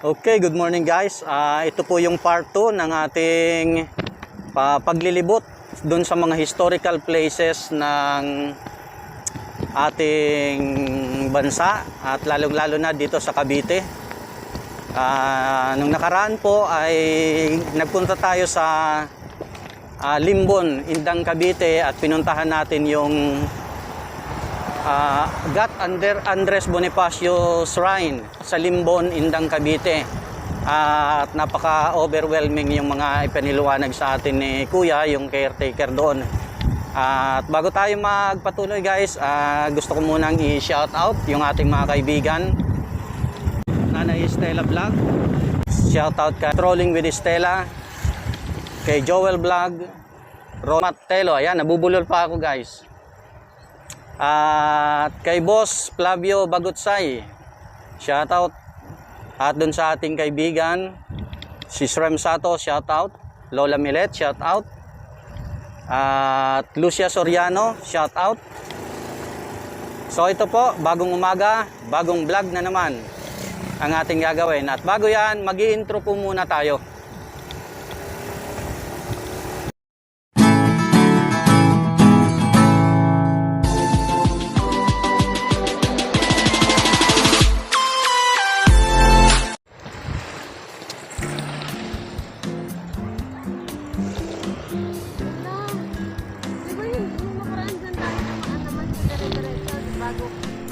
Okay, good morning guys. Ah, ito po yung part 2 ng ating pa paglilibot doon sa mga historical places ng ating bansa at lalong-lalo na dito sa Cavite. Ah, nung nakaraan po ay nagpunta tayo sa ah, Limbon, Indang Cavite at pinuntahan natin yung Ah, Gat Ander Andres Bonifacio Shrine sa Limbon, Indang, Cavite. Ah, at napaka-overwhelming yung mga ipiniliwanag sa atin ni Kuya, yung caretaker doon. Ah, at bago tayo magpatuloy guys, ah, gusto ko munang i-shout out yung ating mga kaibigan. Nanay Estela Vlog. Shout out kay Trolling with Estela. Kay Joel Vlog. Romat Telo. Ayan, nabubulol pa ako guys. At kay Boss Flavio Bagutsay, shoutout. At dun sa ating kaibigan, si Srem Sato, shoutout. Lola Milet, shoutout. At Lucia Soriano, shoutout. So ito po, bagong umaga, bagong vlog na naman ang ating gagawin. At bago yan, mag intro po muna tayo.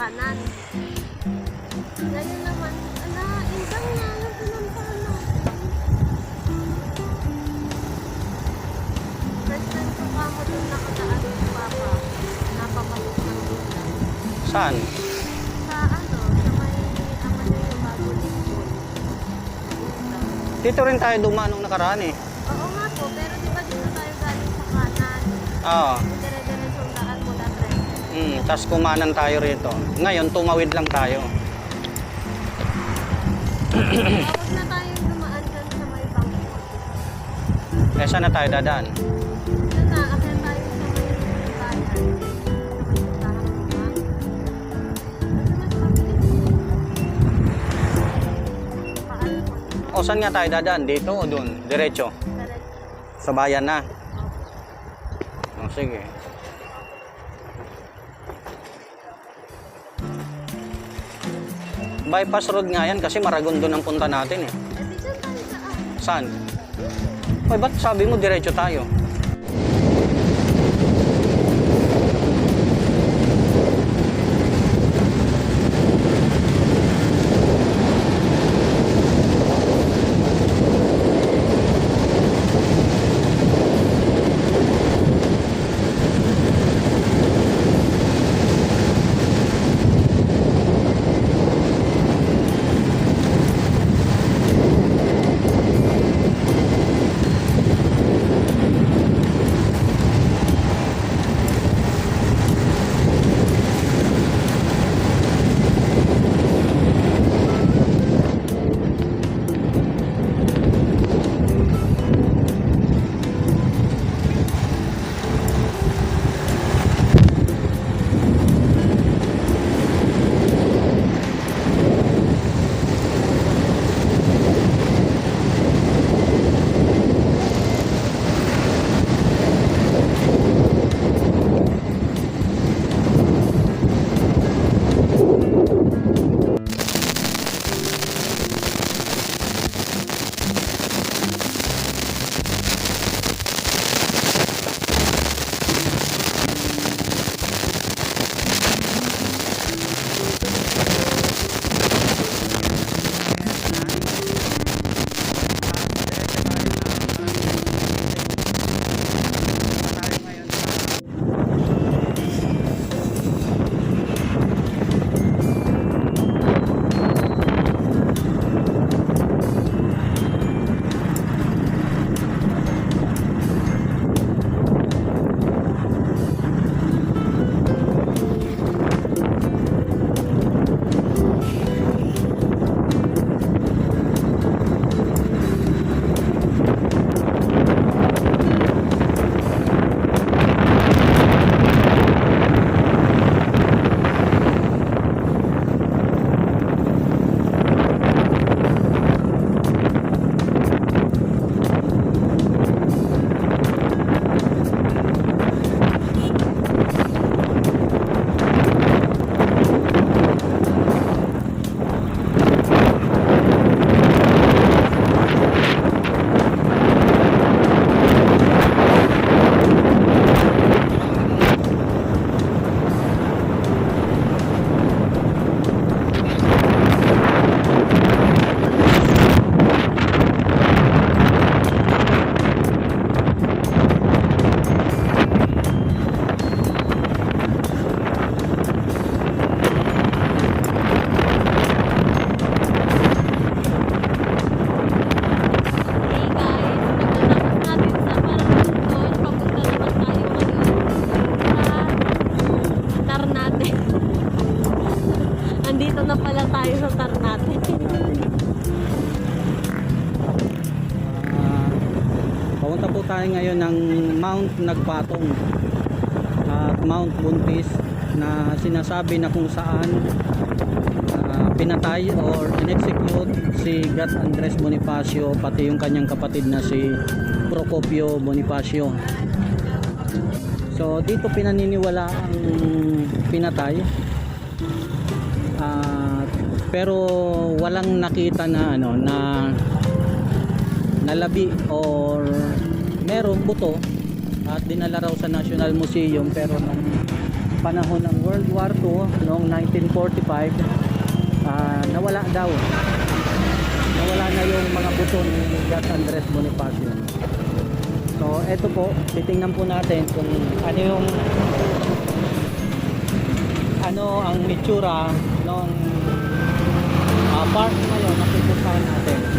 Kanan. Ngayon naman, ala, isang nga yung pinuntahan natin. First time ko pa mo doon nakadaan yung papa. Napapasok ng ulan. Saan? Sa ano, sa may ama niya yung bago lingkod. Dito rin tayo dumaan nung nakaraan eh. Oo nga po, pero di ba dito tayo galing sa kanan? Oo. Yung Mm, tas kumanan tayo rito. Ngayon, tumawid lang tayo. Huwag na tayong dumaan dyan sa may bangko. Eh, saan na tayo dadaan? Na, tayo sa may bayan. Mas mabilis? Po? O, saan nga tayo dadaan? Dito o dun? Diretso? Diretso. Sa bayan na? O, sige. Bypass road nga yan kasi Maragondo ang punta natin eh. Saan? Ay, ba't sabi mo diretso tayo? sasar natin. uh, papunta po tayo ngayon ng Mount Nagpatong at Mount Buntis na sinasabi na kung saan ah, pinatay or inexecute si Gat Andres Bonifacio pati yung kanyang kapatid na si Procopio Bonifacio So dito pinaniniwala ang pinatay. Ah uh, pero walang nakita na ano na nalabi or merong buto. At dinala raw sa National Museum pero nung panahon ng World War II noong 1945 ah, nawala daw. Nawala na yung mga buto ni Gat Andres Bonifacio. So eto po titingnan po natin kung ano yung ano ang itsura ng uh, park ngayon na pupuntahan natin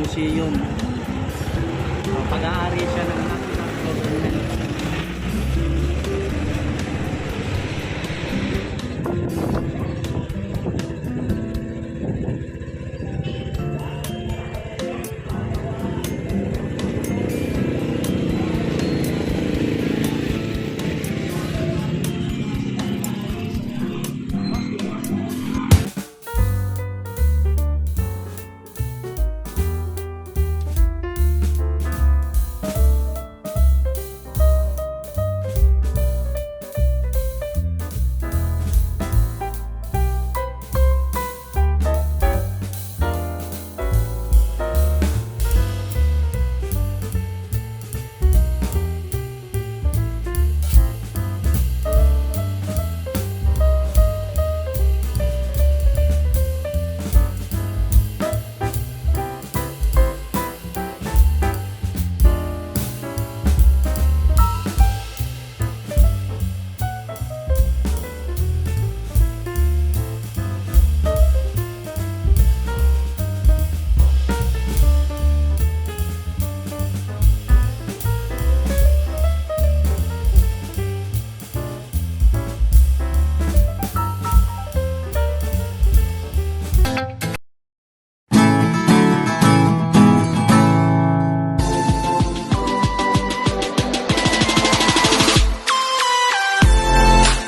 Museum. Uh, pag-aari siya ng